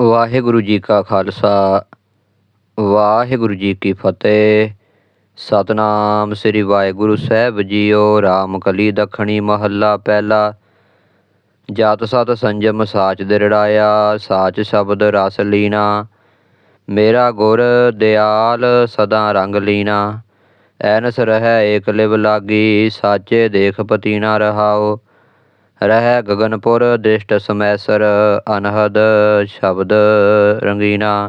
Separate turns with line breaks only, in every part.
ਵਾਹਿਗੁਰੂ ਜੀ ਕਾ ਖਾਲਸਾ, ਵਾਹਿਗੁਰੂ ਜੀ ਕੀ ਫਤਿਹ। ਸਤਨਾਮ ਸ੍ਰੀ ਵਾਹਿਗੁਰੂ ਸਾਹਿਬ ਜੀਓ, ਰਾਮ ਕਲੀ ਦੱਖਣੀ ਮਹੱਲਾ ਪਹਿਲਾ। ਜਤ ਸਤ ਸੰਜਮ ਸਾਚ ਦਿਰੜਾਇਆ, ਸਾਚ ਸ਼ਬਦ ਰਸ ਲੀਨਾ। ਮੇਰਾ ਗੁਰ ਦਿਆਲ ਸਦਾ ਰੰਗ ਲੀਨਾ। ਐਨਸ ਰਹਿ ਏਕ ਲਿਵ ਲਾਗੀ, ਸਾਚੇ ਦੇਖ ਪਤੀਨਾ ਰਹਾਓ। ਰਹਿ ਗਗਨਪੁਰ ਦਿਸ਼ਟ ਸਮੈਸਰ ਅਨਹਦ ਸ਼ਬਦ ਰੰਗੀਨਾ।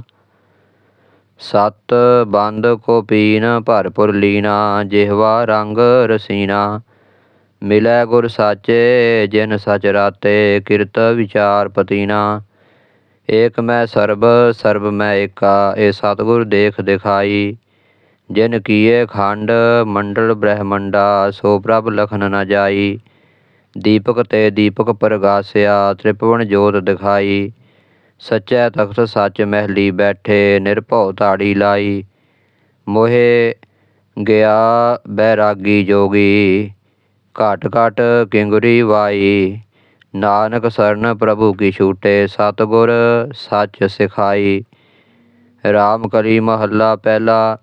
ਸਤ ਬੰਦ ਕੋ ਪੀਨ ਭਰਪੁਰ ਲੀਨਾ, ਜਿਹਵਾ ਰੰਗ ਰਸੀਨਾ। ਮਿਲੈ ਗੁਰ ਸਾਚੇ, ਜਿਨ ਸਚ ਰਾਤੇ ਕਿਰਤ ਵਿਚਾਰ ਪਤੀਨਾ। ਏਕ ਮੈਂ ਸਰਬ ਸਰਬ ਮੈਂ ਏਕਾ, ਏ ਸਤਿਗੁਰ ਦੇਖ ਦਿਖਾਈ। ਜਿਨ ਕੀਏ ਖੰਡ ਮੰਡਲ ਬ੍ਰਹਮੰਡਾ, ਸੋ ਪ੍ਰਭ ਲਖਨ ਨ ਜਾਈ। ਦੀਪਕ ਤੇ ਦੀਪਕ ਪ੍ਰਗਾਸਿਆ ਤ੍ਰਿਪਵਨ ਜੋਤ ਦਿਖਾਈ ਸਚੈ ਤਖਤ ਸੱਚ ਮਹਿਲੀ ਬੈਠੇ ਨਿਰਭਉ ਧਾੜੀ ਲਾਈ ਮੋਹਿ ਗਿਆ ਬੈਰਾਗੀ ਜੋਗੀ ਘਟ ਘਟ ਕਿੰਗਰੀ ਵਾਈ ਨਾਨਕ ਸਰਨ ਪ੍ਰਭੂ ਕੀ ਛੂਟੇ ਸਤਗੁਰ ਸੱਚ ਸਿਖਾਈ ਰਾਮ ਕਲੀ ਮਹੱਲਾ ਪਹਿਲਾ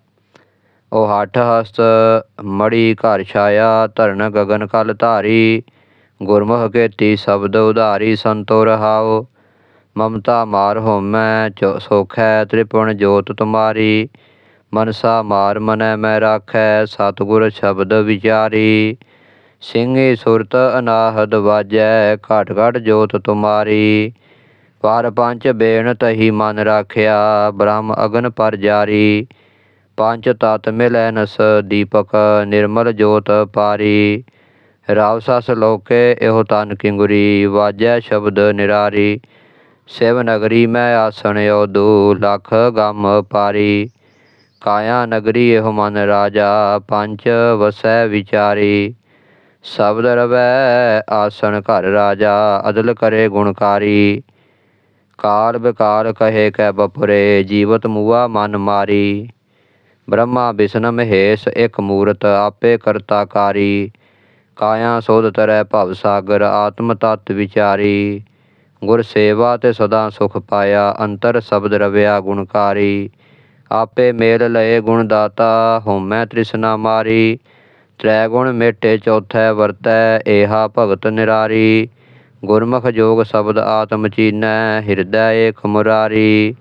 ਉਹ ਹੱਠ ਹਸਤ ਮੜੀ ਘਰ ਛਾਇਆ ਧਰਨ ਗਗਨ ਕਲ ਧਾਰੀ ਗੁਰਮੁਖ ਕੇਤੀ ਸ਼ਬਦ ਉਧਾਰੀ ਸੰਤੋ ਰਹਾਓ ਮਮਤਾ ਮਾਰ ਹੋਮੈ ਸੋਖੈ ਤ੍ਰਿਪੁਣ ਜੋਤ ਤੁਮਾਰੀ, ਮਨਸਾ ਮਾਰ ਮਨੈ ਮੈਂ ਰਾਖੈ ਸਤਿਗੁਰ ਸ਼ਬਦ ਵਿਚਾਰੀ ਸਿੰਘੀ ਸੁਰਤ ਅਨਾਹਦ ਵਾਜੈ ਘਟ ਘਟ ਜੋਤ ਤੁਮਾਰੀ, ਪਰ ਪੰਜ ਬੇਣ ਤਹੀ ਮਨ ਰਾਖਿਆ, ਬ੍ਰਹਮ ਅਗਨ ਪਰ ਜਾਰੀ, ਪੰਜ ਤਤ ਮਿਲੈ ਨਸ ਦੀਪਕ ਨਿਰਮਲ ਜੋਤ ਪਾਰੀ ਰਾਵ ਸਸ ਲੋਕੇ ਇਹੋ ਤਨ ਕਿੰਗੁਰੀ, ਵਾਜੈ ਸ਼ਬਦ ਨਿਰਾਰੀ। ਸਿਵ ਨਗਰੀ ਮੈਂ ਆਸਣ ਓਦੂ ਲਖ ਗਮ ਪਾਰੀ। ਕਾਇਆ ਨਗਰੀ ਇਹੋ ਮਨ ਰਾਜਾ ਪੰਚ ਵਸੈ ਵਿਚਾਰੀ। ਸ਼ਬਦ ਰਵੈ ਆਸਣ ਘਰ ਰਾਜਾ, ਅਦਲ ਕਰੇ ਗੁਣਕਾਰੀ। ਕਾਲ ਬਿਕਾਲ ਕਹੇ ਕੈ ਬਪੁਰੇ, ਜੀਵਤ ਮੂਆ ਮਨ ਮਾਰੀ। ਬ੍ਰਹਮਾ ਵਿਸ਼ਨ ਹੇਸ ਇਕ ਮੂਰਤ, ਆਪੇ ਕਰਤਾ ਕਾਰੀ। ਕਾਇਆ ਸੋਧ ਤਰੈ ਭਵ ਸਾਗਰ, ਆਤਮ ਤਤ ਵਿਚਾਰੀ। ਗੁਰ ਸੇਵਾ ਤੇ ਸਦਾ ਸੁਖ ਪਾਇਆ, ਅੰਤਰ ਸ਼ਬਦ ਰਵਿਆ ਗੁਣਕਾਰੀ ਆਪੇ ਮੇਲ ਲਏ ਗੁਣ ਦਾਤਾ ਹੋਮੈ ਤ੍ਰਿਸ਼ਨਾ ਮਾਰੀ। ਤ੍ਰੈ ਗੁਣ ਮੇਟੇ ਚੌਥੈ ਵਰਤੈ, ਏਹਾ ਭਗਤ ਨਿਰਾਰੀ। ਗੁਰਮੁਖ ਜੋਗ ਸ਼ਬਦ ਆਤਮ ਚੀਨੈ, ਹਿਰਦੈ ਏਕ ਮੁਰਾਰੀ।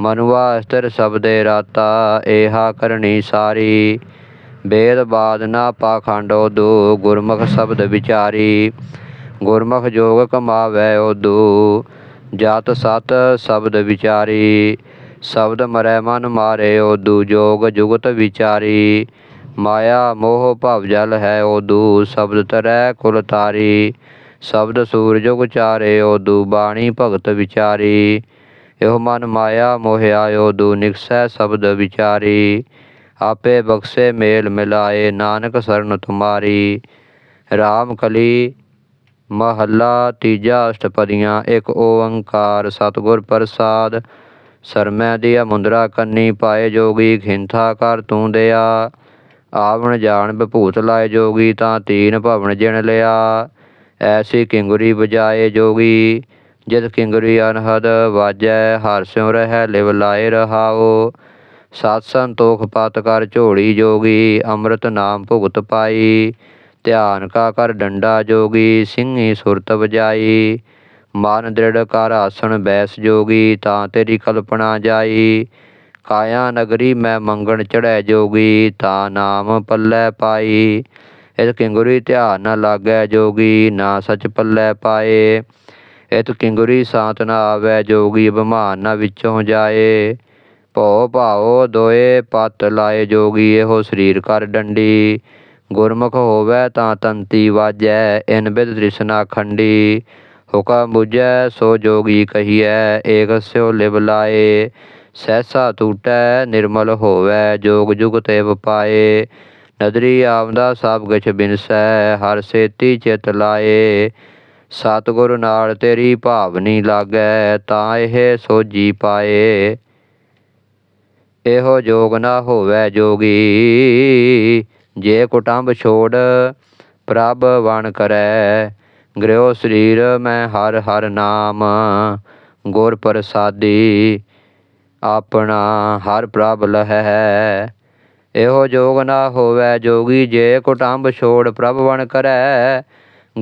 ਮਨੁਆ ਅਸਤਰ ਸ਼ਬਦੇ ਰਾਤਾ, ਏਹਾ ਕਰਨੀ ਸਾਰੀ। ਵੇਦ ਬਾਦ ਨਾ ਪਾਖੰਡੋ ਦੂ ਗੁਰਮੁਖ ਸ਼ਬਦ ਵਿਚਾਰੀ। ਗੁਰਮੁਖ ਜੋਗ ਕਮਾਵੈ ਓਦੂ ਜਤ ਸਤ ਸ਼ਬਦ ਵਿਚਾਰੀ। ਸ਼ਬਦ ਮਰੈ ਮਨ ਮਾਰੇ ਓਦੂ ਜੋਗ ਜੁਗਤ ਵਿਚਾਰੀ। ਮਾਇਆ ਮੋਹ ਭਵ ਜਲ ਹੈ ਓਦੂ ਸ਼ਬਦ ਤਰੈ ਕੁਲ ਤਾਰੀ। ਸ਼ਬਦ ਸੂਰਜ ਉਚਾਰੇ ਓਦੂ ਬਾਣੀ ਭਗਤ ਵਿਚਾਰੀ। ਇਹੋ ਮਨ ਮਾਇਆ ਮੋਹਿਆ ਓਦੂ ਨਿਕਸੈ ਸ਼ਬਦ ਵਿਚਾਰੀ। ਆਪੇ ਬਖਸ਼ੇ ਮੇਲ ਮਿਲਾਏ। ਨਾਨਕ ਸਰਨ ਤੁਮਾਰੀ, ਰਾਮ ਕਲੀ, ਮਹੱਲਾ ਤੀਜਾ ਅਸ਼ਟਪਦੀਆਂ, ਇੱਕ ਓੰਕਾਰ, ਸਤਿਗੁਰ ਪ੍ਰਸਾਦ, ਸਰਮੈ ਦੀਆ ਮੁੰਦਰਾ ਕੰਨੀ, ਪਾਏ ਜੋਗੀ ਖਿੰਥਾ ਕਰ ਤੂੰ ਦਿਆ। ਆਵਣ ਜਾਣ ਬਭੂਤ ਲਾਏ ਜੋਗੀ, ਤਾਂ ਤੀਨ ਭਵਨ ਜਿਣ ਲਿਆ। ਐਸੀ ਕਿੰਗੁਰੀ ਬਜਾਏ ਜੋਗੀ, ਜਿਤ ਕਿੰਗੁਰੀ ਅਨਹਦ ਵਾਜੈ, ਹਰ ਸਿਉ ਰਹਿ ਲਿਵ ਲਾਏ ਰਹਾਓ ਸਤ ਸੰਤੋਖ ਪਤ ਕਰ ਝੋਲੀ ਜੋਗੀ, ਅੰਮ੍ਰਿਤ ਨਾਮ ਭੁਗਤ ਪਾਈ। ਧਿਆਨ ਕਾ ਕਰ ਡੰਡਾ ਜੋਗੀ ਸਿੰਘੀ ਸੁਰਤ ਵਜਾਈ। ਮਨ ਦ੍ਰਿੜ ਕਰ ਆਸਣ ਬੈਸ ਜੋਗੀ, ਤਾਂ ਤੇਰੀ ਕਲਪਨਾ ਜਾਈ। ਕਾਇਆ ਨਗਰੀ ਮੈਂ ਮੰਗਣ ਚੜੈ ਜੋਗੀ, ਤਾਂ ਨਾਮ ਪੱਲੇ ਪਾਈ। ਇਸ ਕਿੰਗੁਰੀ ਧਿਆਨ ਨਾ ਲਾਗੈ ਜੋਗੀ, ਨਾ ਸਚ ਪੱਲੇ ਪਾਏ। ਇਤ ਕਿੰਗੁਰੀ ਸਾਤ ਨਾ ਆਵੈ ਜੋਗੀ, ਬਿਮਾਨ ਨਾ ਵਿੱਚੋਂ ਜਾਏ। ਭਉ ਭਾਉ ਦੋਏ ਪਤ ਲਾਏ ਜੋਗੀ ਇਹੋ ਸਰੀਰ ਕਰ ਡੰਡੀ। ਗੁਰਮੁਖ ਹੋਵੇ ਤਾਂ ਤੰਤੀ ਵਾਜੈ, ਇਨ ਬਿਦ ਤ੍ਰਿਸ਼ਨਾ ਖੰਡੀ। ਹੁਕਮ 부ਜੈ ਸੋ ਜੋਗੀ ਕਹੀਐ, ਏਕ ਸਿਉ ਲਿਵ ਲਾਏ। ਸਹਿਸਾ ਟੂਟੈ ਨਿਰਮਲ ਹੋਵੇ, ਜੋਗ ਜੁਗ ਤੇ ਪਾਏ। ਨਦਰੀ ਆਵਦਾ ਸਭ ਕਿਛ ਬਿਨਸੈ, ਹਰ ਸੇਤੀ ਚਿਤ ਲਾਏ। ਸਤਿਗੁਰ ਨਾਲ ਤੇਰੀ ਭਾਵਨੀ ਲਾਗੈ, ਤਾਂ ਇਹ ਸੋਜੀ ਪਾਏ। ਇਹੋ ਜੋਗ ਨਾ ਹੋਵੇ ਜੋਗੀ। ਜੇ ਕੁਟੰਬ ਛੋੜ ਪ੍ਰਭ ਵਣ ਕਰੈ ਗ੍ਰਿਓ ਸਰੀਰ ਮੈਂ ਹਰ ਹਰ ਨਾਮ। ਗੁਰ ਪ੍ਰਸਾਦੀ ਆਪਣਾ ਹਰ ਪ੍ਰਭ ਲਹੈ। ਇਹੋ ਜੋਗ ਨਾ ਹੋਵੇ ਜੋਗੀ, ਜੇ ਕੁਟੰਬ ਛੋੜ ਪ੍ਰਭ ਵਣ ਕਰੈ,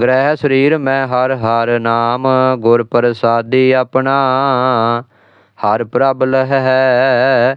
ਗ੍ਰਹਿ ਸਰੀਰ ਮੈਂ ਹਰ ਹਰ ਨਾਮ। ਗੁਰ ਪ੍ਰਸਾਦੀ ਆਪਣਾ ਹਰ ਪ੍ਰਭ ਲਹੈ।